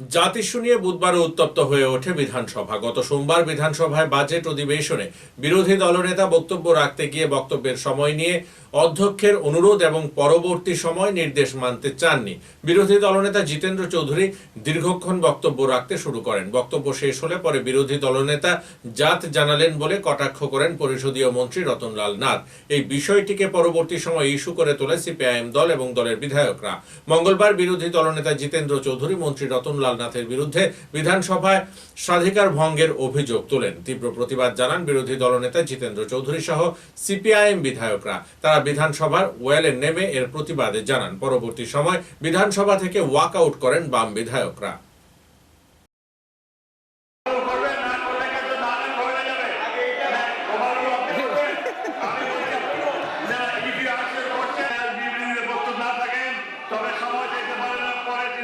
জাতি নিয়ে বুধবারও উত্তপ্ত হয়ে ওঠে বিধানসভা। গত সোমবার বিধানসভায় বাজেট অধিবেশনে বিরোধী দলনেতা বক্তব্য রাখতে গিয়ে বক্তব্যের সময় নিয়ে অধ্যক্ষের অনুরোধ এবং পরবর্তী সময় নির্দেশ মানতে চাননি। বিরোধী দলনেতা জিতেন্দ্র চৌধুরী দীর্ঘক্ষণ বক্তব্য রাখতে শুরু করেন। বক্তব্য শেষ হলে পরে বিরোধী দলনেতা জাত জানালেন বলে কটাক্ষ করেন পরিষদীয় মন্ত্রী রতনলাল নাথ। এই বিষয়টিকে পরবর্তী সময় ইস্যু করে তোলে সিপিআইএম দল এবং দলের বিধায়করা। মঙ্গলবার বিরোধী দলনেতা জিতেন্দ্র চৌধুরী, মন্ত্রী রতনলাল নাথের বিরুদ্ধে বিধানসভায় স্বাধিকার ভঙ্গের অভিযোগ তোলেন। তীব্র প্রতিবাদ জানান বিরোধী দলনেতা জিতেন্দ্র চৌধুরী সহ সিপিআইএম বিধায়করা। তারা বিধানসভার ওয়েলে নেমে এর প্রতিবাদে জানান। পরবর্তী সময় বিধানসভা থেকে ওয়াক আউট করেন বাম বিধায়করা। না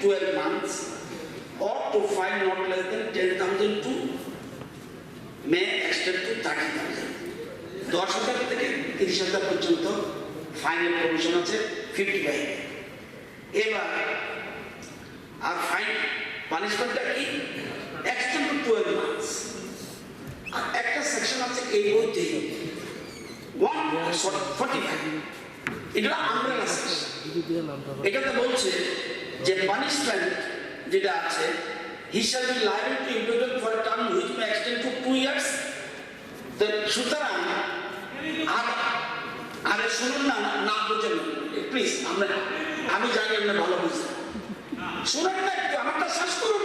extend to twelve months or to fine not less than ten thousand to may extend to thirty thousand. দশ হাজার থেকে তিরিশ হাজার পর্যন্ত ফাইনাল প্রভিশন আছে ফিফটি ফাইভ এবার, আর ফাইন পানিশমেন্টটা কি? এক্সটেন্ড টু টুয়েলভ মান্থস আর একটা সেকশন আছে, এই বইতে ওয়ান ফর্টি ফাইভ এটা আমব্রেলা সেকশন এটাতে বলছে যে পানিশমেন্ট যেটা আছে he shall be liable for term which may extend to two years তো সুতরাং, আর, আরে শুনুন না না বুঝেন। প্লিজ আমরা, আমি জানি আপনি ভালো বুঝেন। শুনেন না একটু, আমারটা শেষ করুন